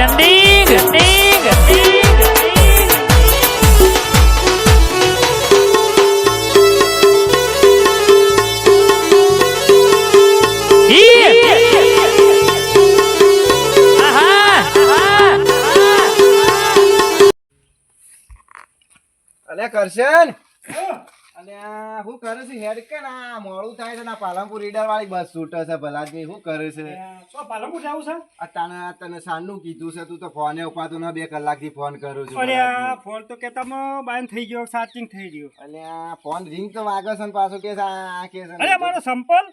Trending અલે કરશન અલે આ હું કરે છે? હેડ કે ના મોડું થાય છે ના પાલનપુર રીડર વાળી બસ છૂટે છે ભલાજી શું કરે છે? તો પાલનપુર જવું છે? આ તને તને સાંજનું કીધું છે તું તો ફોને ઉપાતો ના બે કલાકથી ફોન કરું છું આ ફોન તો કેતામાં બાન થઈ ગયો ચાર્જિંગ થઈ ગયું. અલ્યા ફોન રિંગ તો વાગે છે ને પાછું કે આ કે છે અરે મારો સંપલ?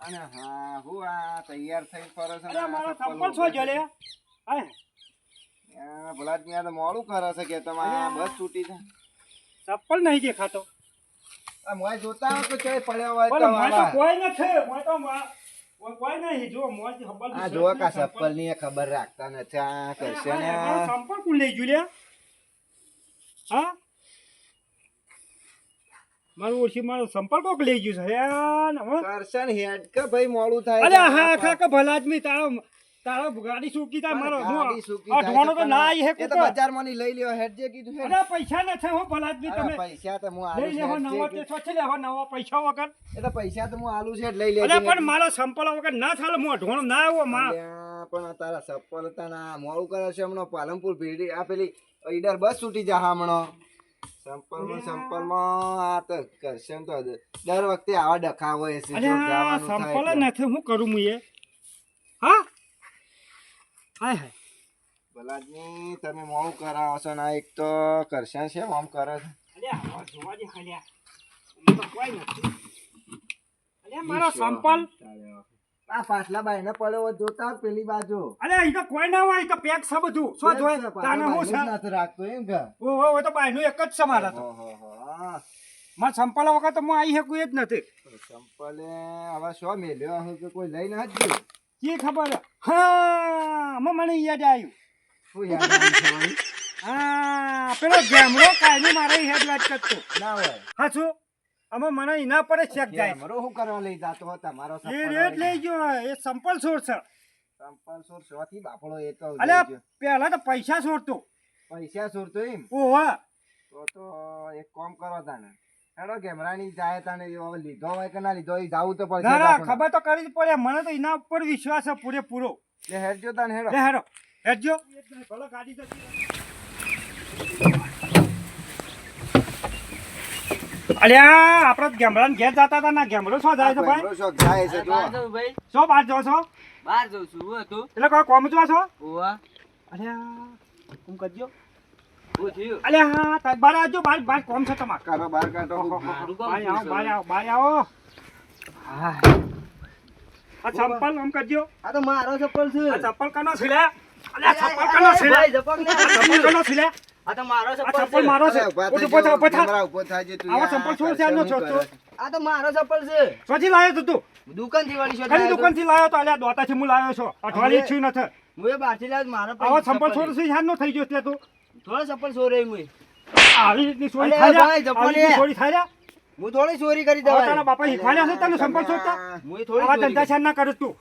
અને હા હું આ તૈયાર થઈ ફરે છે અરે મારો સંપલ છો જલે હા. ભલાજી આ તો મોડું કરે છે કે તમે બસ છૂટી છે. ચપ્પલ નહીં દેખાતો. મોય જોતા હો તો ચોય પડ્યો હોય તો મોય તો કોઈ નથી મોય તો કોઈ- કોઈ નહીં જો મોયથી આ જો કા ચપ્પલની ખબર રાખતા નથી આ કરશે ને સંપલ લઈ ગયું લે હા? મારું ઓછી મારો સંપલ કોક લઈ ગયું છે? યાર હવે હેડ કે ભાઈ મોડું થાય અરે હા ખા. કે ભલા આદમી તારો તારો ગાડી સુકી થાય મારો ગાડી સૂકી આ ઢોણો તો ના આવી હે એ તો બજાર બજારમાં લઈ લ્યો હેડ જે કીધું હે અરે પૈસા ન છે હો ભલા આદમી તમે પૈસા તો હું આલુ છે નવો છે તે છો છે લેવો નવો પૈસા વગર. એ તો પૈસા તો હું આલુ છે જ લઈ લે અરે પણ મારો સંપલ વગર ના થાલ હું ઢોણો ના આવો માં. પણ આ તારા ચપ્પલ ના મોડું કરે છે હમણાં પાલનપુર ભીડી આ પેલી ઈડર બસ છૂટી જા હમણાં. સંપલમાં સંપલમાં આ તો કરશે તો દર વખતે આવા ડખા હોય છે જો સંપલ નથી હું કરું હું એ હા? હાય હાય. ભલાજી તમે મોડું કરાવો છો ને એક તો કરશે છે આમ કરે છે. અરે જોવા દે ખાલી હું તો કોઈ નથી. અરે મારો સંપલ. આ પાછલા બાઈ ને પડ્યો જોતા પેલી બાજુ. અરે અહીં તો કોઈ ના હોય તો પેક છે બધું. શું જોઈ તાને હું છે નથી રાખતો એમ કે. તો બાયનું એક જ છે મારા તો. મારા સંપલ વખત તો હું આવી શકું એ જ નથી. ચંપલે હવે શું મેલ્યો? હશે કે કોઈ લઈ જ ગયું જે ખબર હા મને યાદ આવ્યું શું યાદ? હા પેલો ગેમરો કાયમી મારે હેડ વાત કરતો. ના હોય. હા શું? આમાં મને એના પર શક જાય. કેમેરો શું કરવા લઈ જાતો હતો? તમારો એ રેટ? લઈ ગયો. એ સંપલ છોડ છે સંપલ સોર સોથી બાપડો એ તો ગયો. પેલા તો પૈસા છોડતો પૈસા સોરતો એમ? ઓહો. તો તો એક કામ કરો તાને. હેડો કેમેરાની જાય તાને એ લીધો હોય કે ના લીધો જાવું તો પડશે ના ના ખબર તો કરી જ પડે. મને તો એના ઉપર વિશ્વાસ છે પૂરેપૂરો. એ હેડજો તને હેડો. લે હેરો હેડજો. ભલે ગાડી અલ્યા આપણે ગેમરાને ઘેર જતા હતા ના ગેમરો શું જાય છે ભાઈ? શું જાય છે જો ભાઈ. શું બહાર જાઓ છો? બહાર જઉં છું હું હતું. એટલે કોઈ કોમ જો છો? ઓવા અલ્યા હું કરજો. અલ્યા હા તાર બહાર આવજો બહાર બહાર કોમ છે તમારે. કાઢો બહાર કાઢો. બહાર આવો છે? આવો. બહાર આવો હા આ ચપ્પલ આમ કરજો. આ તો મારો ચપ્પલ છે. આ ચપ્પલ કનો છે લે? અલ્યા ચપ્પલ કનો છે ભાઈ, ચપ્પલ કનો છે. લે? આ તો મારો ચપ્પલ ચપ્પલ મારો છે. ઊભા ઊભો થા, ઊભો થા. કેમેરા ઊભો થાય છે તું આવો ચપ્પલ શું છે આનો શું ચોથો? આ તો મારો ચપ્પલ છે. સોજી લાયો તું તું. દુકાનથી વાળી દુકાનથી લાયો તો. અલ્યા દોતાથી હું લાયો છો. અઠવાડિયે છું નથી. હું એ મારો આવો ચંપલ છોડ છે. નો થઈ ગયો એટલે તું. થોડો ચપ્પલ ચોરી મુઈ આવી રીતની ચોરી થાય? ભાઈ, ચપ્પલ ચોરી થાય? હું થોડી ચોરી કરી દઉં તારા બાપા શીખવાડ્યા છે તને સંપલ છોડતા હું થોડી આ ધંધા કરી. ના કરું તું?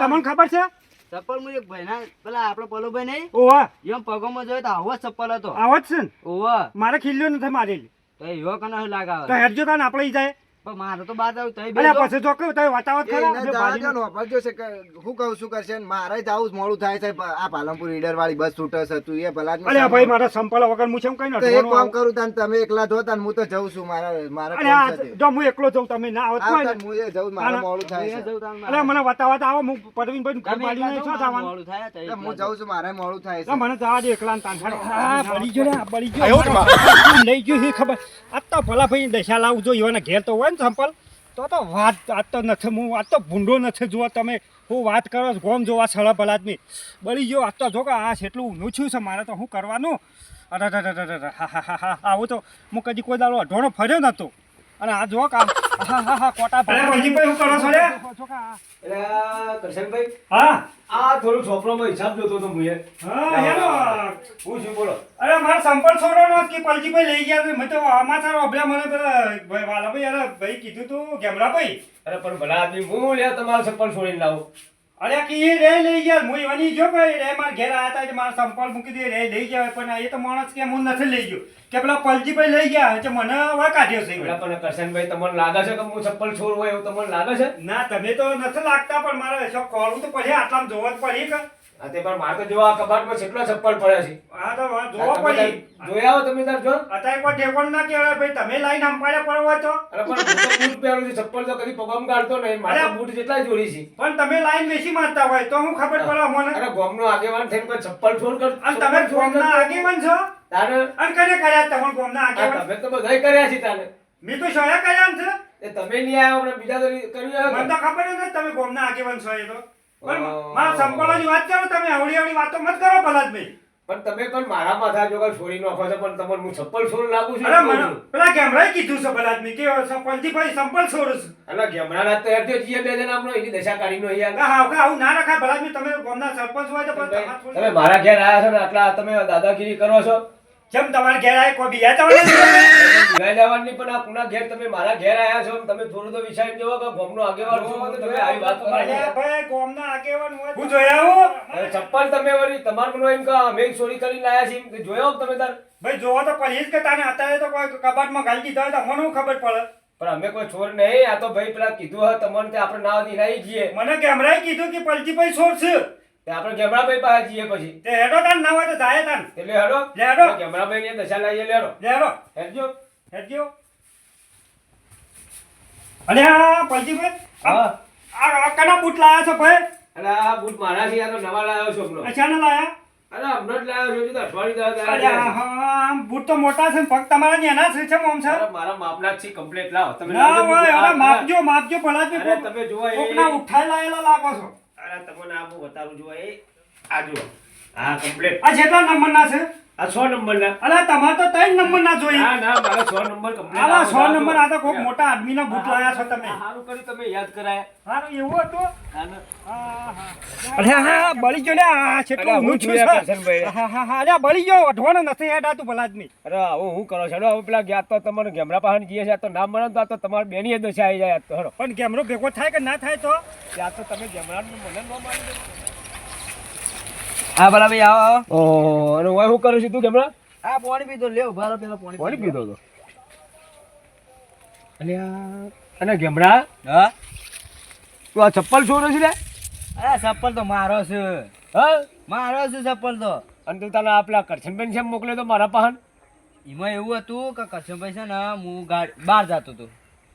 તમને ખબર છે? ચપ્પલ મુજબ એક ભાઈના પેલા આપણો પલોભાઈ નહીં? ઓવા એમ પગોમાં જોયો તો આવો જ ચપ્પલ હતો. આવો જ છે ને? ઓવા મારે ખીલ્યો નથી મારેલી. તો એવો કનો લાગાવે તો હેડજો તાને આપણે ઈ જાય. પણ મારે તો બાદ આવ્યું તઈ અરે પછી જો કહું તો વાતાવત ખરા? એને આપણે જવા ભાજીનું- દો ને, હોભળજો છે કે હું કહું છું કરશે ને મારે જ આવું મોડું થાય છે. આ પાલનપુર રીડર વાળી બસ છૂટે છે તું એ ભલા અરે ભાઈ મારા સંપલ વગર હું કઈ તો એક કામ કરું તાન તમે એકલા જો તાન હું તો જઉં છું મારા તે. જો હું એકલો જઉં તમે ના આવત આ હોય તાન ને હું એ જઉં મારે મોડું થાય છે. અરે મને વતાવત આવો હું ઘર મોડું થાય તો હું જઉં છું મારે મોડું થાય તો છે મને જવા દે એકલા તાન હા બળી ગયો ને બળી ગયો લઈ ગયો ખબર. આ તો ભલા ભાઈ દશા લાવું જો એવાના ઘેર તો હોય ને સંપલ તો તો વાત આ તો નથી હું આ તો ભૂંડો નથી જુઓ તમે. હું વાત કરો છો, ગોમ જોવા સળા ભલાદની બળી ગયો આ તો જો કે આ એટલું ઊંધું છું મારે તો શું કરવાનું? અરે હા હા હા હા આવું તો હું કદી કોઈ દાડો અઢોણો ફર્યો નહોતો. અને આ જો કા હા હા હા કોટા અરે પલજીભાઈ હું કરો છો રે? અરે કરશનભાઈ હા? આ થોડું ચોપડામાં હિસાબ જોતો હતો મુએ. હા હેલો. હું શું બોલો. અરે મારા સંપર્ક નો કે પલજીભાઈ લઈ ગયા છે. મેં તો તારો અભ્યા મને પેલા ભાઈ વાલાભાઈ અરે ભાઈ કીધું તું ગેમરાભાઈ. અરે પણ ભલા આદમી હું લે તમારો સંપર્ક છોડીને લાવું. અરે કે એ રે લઈ ગયા હું એવાની જો કે રે મારા ઘેર આયા હતા મારા સંપર્ક મૂકી દે રે લઈ ગયા પણ એ તો માણસ કે હું નથી લઈ ગયો. કે પેલા પલજીભાઈ લઈ ગયા એટલે મને હવે કાઢ્યો છે એટલે પણ કરશનભાઈ તમને લાગે છે કે હું ચપ્પલ હોય એવું તમને લાગે છે? ના તમે તો નથી લાગતા પણ મારે કોળું તો પડે આટલામાં જોવા જ પડી કે હા તે પણ મારે તો જોવા કબાટમાં કેટલા ચપ્પલ પડ્યા છે. આ તો જોવા તમે પડી. જોયા હો તમે તાર જો. અત્યારે કોઈ ઠેકોણ ના કેવાય ભાઈ તમે લાઈન અંપાડે પડવો હોય તો. અરે પણ હું તો બૂટ પહેરું છું ચપ્પલ તો કદી પગમ કાઢતો નહીં. મારે! બૂટ જેટલા જોડી છે. પણ તમે લાઈન બેસી મારતા હોય તો હું ખબર પડવા મને અરે ગોમનો આગેવાન થઈને કોઈ ચપ્પલ છોડ કર અને તમે ગોમના આગેવાન છો? તારે અને કને કર્યા તમે ગોમના આગેવાન. તમે તો બધાય કર્યા છે તારે. મેં તો શોયા કર્યા છે. એ તમે નહીં આવ્યા આપણે બીજા તો કર્યું મને તો ખબર નથી તમે ગોમના આગેવાન છો એ તો. પણ. મારા સંપર્કની વાત કરો તમે આવડી આવડી વાતો મત કરો ભલાદભાઈ પણ તમે પણ મારા માથા જો છોડી નો છો પણ તમને હું ચપ્પલ છોડ લાગુ છું અરે મને પેલા કેમેરાએ કીધું છે ભલાદભાઈ કે પલજીભાઈ સંપલ છોડું છું. અલા ના તો હેરજો જીએ બે જણા આપણો એની દશા કાઢીનો યાર. હા હા આવું ના રખાય ભલાદભાઈ તમે ગોમના સરપંચ હોય તો પણ તમે મારા ઘેર આયા છો ને આટલા તમે દાદાગીરી કરો છો? જેમ તમારે ઘેર આવે કોઈ બીજા તમારે લેવાની પણ આ કુના ઘેર તમે મારા ઘેર આયા છો તમે થોડું તો વિચાર જોવો કે ગોમનો આગેવાન છો તો તમે આવી વાત કરો ભાઈ ગોમનો આગેવાન હોય હું જોયા હું? ચપ્પલ તમે વળી તમારું એમ કે અમે ચોરી કરીને લાયા છીએ કે જોયો તમે તાર? ભાઈ જોવો તો જ કે તાને અત્યારે તો કોઈ કબાટમાં ગાલી દીધો તો મને ખબર પડે? પણ અમે કોઈ ચોર નહીં આ તો ભાઈ પેલા કીધું હોય તમને આપણે ના દિલાઈ જઈએ. મને કેમેરાએ કીધું કે પલજીભાઈ ચોર તે આપણે ગેમડાભાઈ પાસે જઈએ પછી. તે હેડો તાન ના હોય તો જાય તાન. એટલે હેડો. લે હેડો. જમણાભાઈ ને દશા લાવીએ લેડો લે હેડો. હેડજો. હેડજો. અને આ પલજીભાઈ. હા. આ કના બૂટ લાયા છો ભાઈ? અરે આ બૂટ મારા છે આ તો નવા લાવ્યો છું અચ્છા અચાનક લાયા? અરે હમણાં જ લાયો છું તો અઠવાડિયું છે. હા બૂટ તો મોટા છે ને પગ તમારા નેના છે છે મોમ છે મારા માપના છે કમ્પ્લીટ લાવો. તમે ના હોય અરે માપજો માપજો અરે તમે જોવા કોકના ઉઠાઈ લાયેલા લાગો છો. અરે તમને આ બહુ બતાવું જોઈએ આ જુઓ. હા કમ્પ્લીટ આ જેટલા નંબરના છે? આ છ નંબર ના અરે તમારે તો ત્રણ નંબર ના જોઈ ના ના મારા છ નંબર complete આલા સો નંબર આ તો કોક મોટા આદમીના બૂટ લાયા છો તમે. સારું કર્યું તમે યાદ કરાયા. હારું એવું હતું? અરે હા બળી ગયો ને આ કેટલું હું છે. હા હા હા અરે બળી ગયો. અઢવાનો નથી હેડ આતું ભલા આદમી અરે હવે હું કરો છો? હવે પેલા ગયા તો તમારે ગેમડા પાસે જઈએ છે. તો ના મળે તો આ તો તમારે બેની દશા આવી જાય. તો. પણ કેમરો ભેગો થાય કે ના થાય તો? ત્યાં તો તમે ગેમરા મને ન માની. હા ભલા ભાઈ આવો ઓહો અને હું શું કરું છું તું ગેમડા આ પાણી પીધો લેવ ભાલો પેલા પાણી પાણી પીધો તો. અને આ અને ગેમડા? હા? તું આ ચપ્પલ છોડે છે લે અરે ચપ્પલ તો મારો છે. હા? મારો છે ચપ્પલ તો. અને તું તને આપલા કરશનભાઈ છે મોકલ્યો તો મારા પાસે એમાં એવું હતું કે કરશનભાઈ છે ને હું ગાડી બહાર જતો હતો.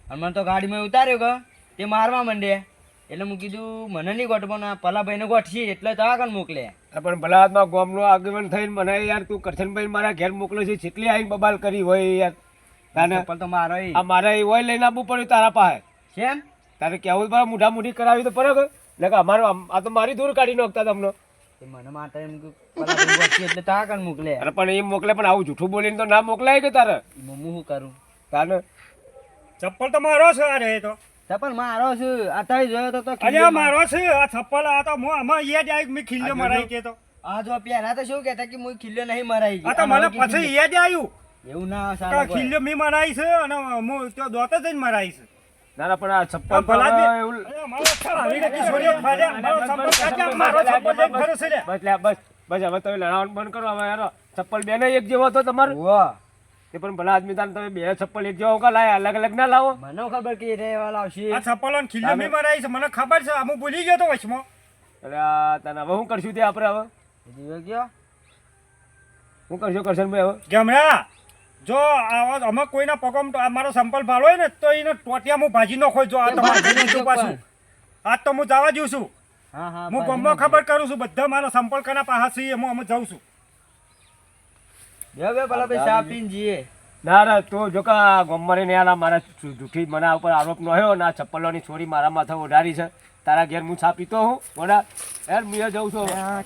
અને મને તો ગાડીમાં ઉતાર્યો કે તે મારવા માંડ્યા એટલે હું કીધું મને નહીં ગોઠવો ને પલાભાઈને ગોઠવી એટલે તો આગળ મોકલે. પણ ભલા હાથમાં ગામનો આગેવાન થઈને મને યાર તું કરશનભાઈ મારા ઘેર મોકલે છે છેટલી આવીને બબાલ કરી હોય યાર. તાને પણ તો મારો. આ મારે એ હોય લઈને આવવું પડ્યું તારા પાસે. કેમ? તારે કેવું પડે મોઢા મૂઢી કરાવી તો પડે એટલે કે અમારો આ તો મારી દૂર કાઢી નાખતા તમને. મને માટે એમ એટલે તા આગળ મોકલે. અરે પણ એ મોકલે પણ આવું જૂઠું બોલીને તો ના મોકલાય કે તારે? હું શું કરું? તારે ચપ્પલ તો મારો છે આ રે તો. ચપ્પલ મારો છે અત્યારે જોયો તો તો અરે મારો છે આ ચપ્પલ આ તો હું આમાં યાદ આવી મેં ખીલ્યો મરાઈ કે તો. આ જો પહેલા તો શું કહેતા કે હું ખીલ્યો નહીં મરાઈ આ તો મને પછી યાદ આવ્યું એવું ના સારું. ખીલ્યો મેં મરાઈ છે અને હું તો દોતે જ મરાઈ છે. ના ના પણ આ ચપ્પલ ભલા તો એવું અરે મારો કિશોરીઓ ફર્યા. મારો ચપ્પલ મારો ચપ્પલ ફરે છે બસ લે બસ બસ હવે તમે લડાવવાનું બંધ કરો. હવે યાર ચપ્પલ બે એક જેવો હતો તમારો? વાહ એ પણ ભલા આદમી તાન તમે બે ચપ્પલ એક જેવા કા લાયા અલગ અલગ ના લાવો. મને ખબર કે રે વાળા આવશે. આ ચપ્પલો ને ખીલ્યો મેં મરાઈ છે મને ખબર છે હું ભૂલી ગયો તો વચમાં. અરે આ તને હવે હું કરશું તે આપણે હવે? બીજું કયો શું કરશું કરશનભાઈ હવે? ગમરા જો આવા અમે કોઈના પગમ મારો સંપલ ભાળો હોય ને તો એને ટોટિયા હું ભાજી નાખો જો આ તમારે ભાજી પાછું આજ તો હું જવા દઉં છું. હા હા હું ગમો ખબર કરું છું બધા મારા સંપલ કના પાસે હું અમે જાઉં છું. બે બે પેલા ભાઈ ચા પીને જઈએ. ના ના તો જો કે આ ને આલા મારા જૂઠી મના ઉપર આરોપ નોહ્યો ને આ છોરી મારા માથે ઓઢારી છે. તારા ઘેર હું છા પીતો હું? મોડા યાર મુએ જાઉં છું. હા,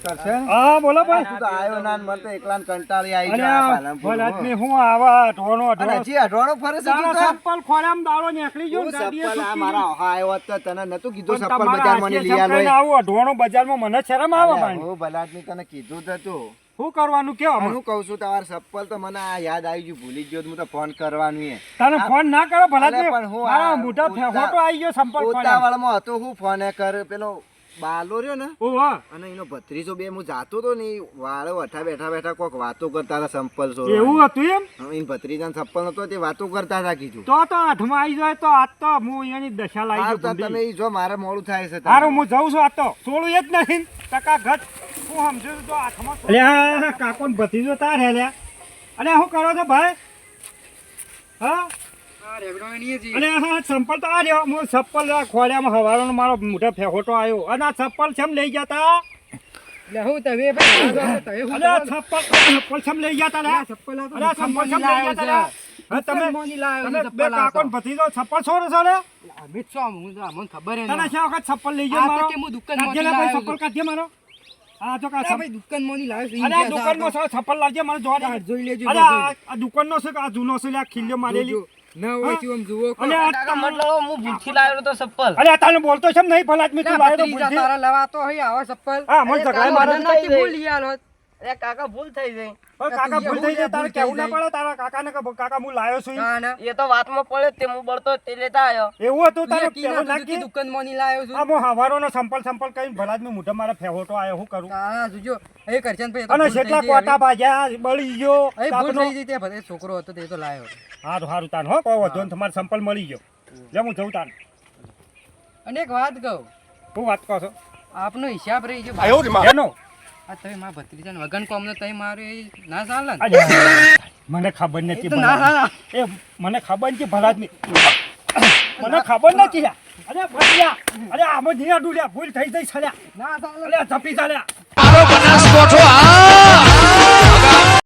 હા બોલો ભાઈ. તું તો આયો ના મને તો એકલા કંટાળી આવી ગયા આ પાલનપુર હું. આવા ઢોણો ઢોણો હજી અઢવાણો ફરે છે તું ચપ્પલ ખોરામ દાડો નીકળી ગયો ગાડીએ ચપ્પલ? આ મારા ગયું. આવ્યો તો તને નતું કીધું ચપ્પલ બજારમાં હાથે લઈ આલો આવું બજારમાં મને શરમ આવે હું ભલાદમી તને કીધું તો તું. શું કરવાનું કેવો હું કહું છું તમારે ચપ્પલ તો મને આ યાદ આવી ગયું ભૂલી ગયો હું તો ફોન કરવાનું એ તને ફોન ના કરો ભલા પણ હું મોટા ફોટો આવી ગયો સંપર્ક ઉતાવળમાં હતો હું ફોને કર પેલો બાલો રહ્યો ને ઓહો અને એનો ભત્રીજો બે હું જાતો તો ને વાળો વઠા બેઠા બેઠા કોક વાતો કરતા હતા સંપલ સો એવું હતું એમ? ભત્રીજા ભત્રીજાને સંપલ નતો તે વાતો કરતા હતા કીધું. તો તો આઠમાં આવી જાય તો આજ તો હું એની દશા લાવી તો તમે જો મારે મોડું થાય છે તારું. હું જઉં છું આ તો. થોડું એ જ નથી ટકા ઘટ. હું સમજુ છું તો આઠમાં અલે કાકો ભત્રીજો તાર હે લ્યા અને શું કરો છો ભાઈ? હા? અને હા ચંપલ તો આ રહ્યો હું ચપ્પલ ખોલ્યામાં હવારનો મારો મોટો ફેહોટો આવ્યો. અને આ ચપ્પલ છે લઈ ગયા તા અલે આ ચપ્પલ ચપ્પલ લઈ ગયા તા? ચપ્પલ લઈ ગયા તા તમે તમે બે કાકો ને ભતીજો ચપ્પલ છોડો છો લે ખબર તને શા વખત ચપ્પલ લઈ ગયો મારો? કે હું ભાઈ કાઢજે મારો. આ તો કા દુકાન મોની લાવ્યો અરે આ દુકાનનો છે, ચપ્પલ લાવજે મને જોવા જોઈ લેજો, અરે આ આ દુકાનનો છે આ જૂનો છે આ ખીલ્યો મારેલી? ના હોય તો આમ જુઓ અરે આ તમ- હું ભૂલથી લાવ્યો તો ચપ્પલ. અરે આ તને બોલતો છે નહીં ભલા આદમી તું લાવ્યો તો ભૂલથી. તારા લવાતો હોય આવા ચપ્પલ. હા મને ઝઘડા મારે નથી બોલી આલો અરે કાકા ભૂલ થઈ ગઈ. પણ કાકા ભૂલ થઈ જાય તારે કેવું ના પડે તારા કાકાને કે કાકા હું લાયો છું એ તો વાતમાં પડે તે હું બળતો તે લેતા આવ્યો. એવું હતું તારે પહેલું નાખી? દુકાનમાં ની લાયો છું. આ હું હવારોનો સંપલ સંપલ કઈ ભલા નું મોઢે મારા ફેવોટો આવ્યો શું કરું? જોજો એ કરશન ભાઈ અને કેટલા કોટા ભાજ્યા બળી ગયો એ ભૂલ થઈ ગઈ તે ભલે છોકરો હતો તે તો લાવ્યો હારું હારું તાન હો કોઈ વધો તમારે સંપલ મળી ગયો. લે હું જઉં તાન. અને એક વાત કહું. હું વાત કહો છો? આપનો હિસાબ રહી ગયો. એનો? આ તમે મારા ભત્રીજાને વગન કોમને તઈ મારે ના ચાલે ને. મને ખબર નથી એ ના એ મને ખબર નથી ભલા આદમી મને ખબર નથી. અરે ભલિયા અરે આમ નહીં અડું ભૂલ થઈ થઈ છલ્યા ના ચાલે. અરે જપી ચાલ્યા. આરો બનાસ કોઠો આ